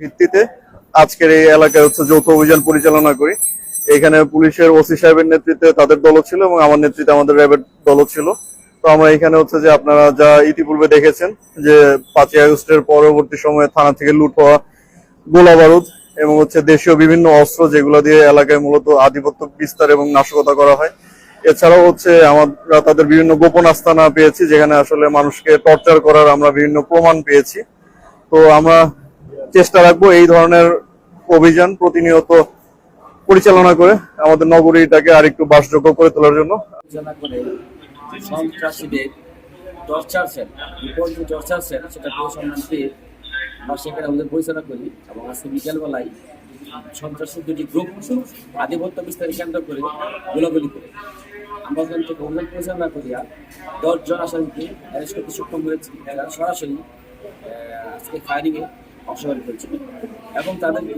ভিত্তিতে আজকের এই এলাকায় হচ্ছে যৌথ অভিযান পরিচালনা করি। এখানে পুলিশের ওসি সাহেবের নেতৃত্বে তাদের দল ছিল এবং আমার নেতৃত্বে আমাদের র্যাবের দল ছিল। তো আমরা এখানে হচ্ছে যে আপনারা যা ইতিপূর্বে দেখেছেন যে পাঁচই আগস্টের পরবর্তী সময়ে থানা থেকে লুট হওয়া গোলা বারুদ এবং হচ্ছে দেশীয় বিভিন্ন অস্ত্র যেগুলো দিয়ে এলাকায় মূলত আধিপত্য বিস্তার এবং নাশকতা করা হয়। এছাড়াও হচ্ছে আমরা তাদের বিভিন্ন গোপন আস্তানা পেয়েছি, যেখানে আসলে মানুষকে টর্চার করার আমরা বিভিন্ন প্রমাণ পেয়েছি। তো আমরা চেষ্টা রাখব এই ধরনের অভিযান প্রতিনিয়ত পরিচালনা করে আমাদের নগরীটাকে আরেকটু বাসযোগ্য করে তোলার জন্য। যে সেটা আমরা পরিচালনা করি এবং আজকে বিকেলবেলায় দুটি গ্রুপ আধিপত্য কেন্দ্র করে আমরা অভিযান পরিচালনা করিয়া দশজন আসামিকে সরাসরি আজকে ফায়ারিংয়ে অংশগ্রহণ হয়েছিল এবং তাদেরকে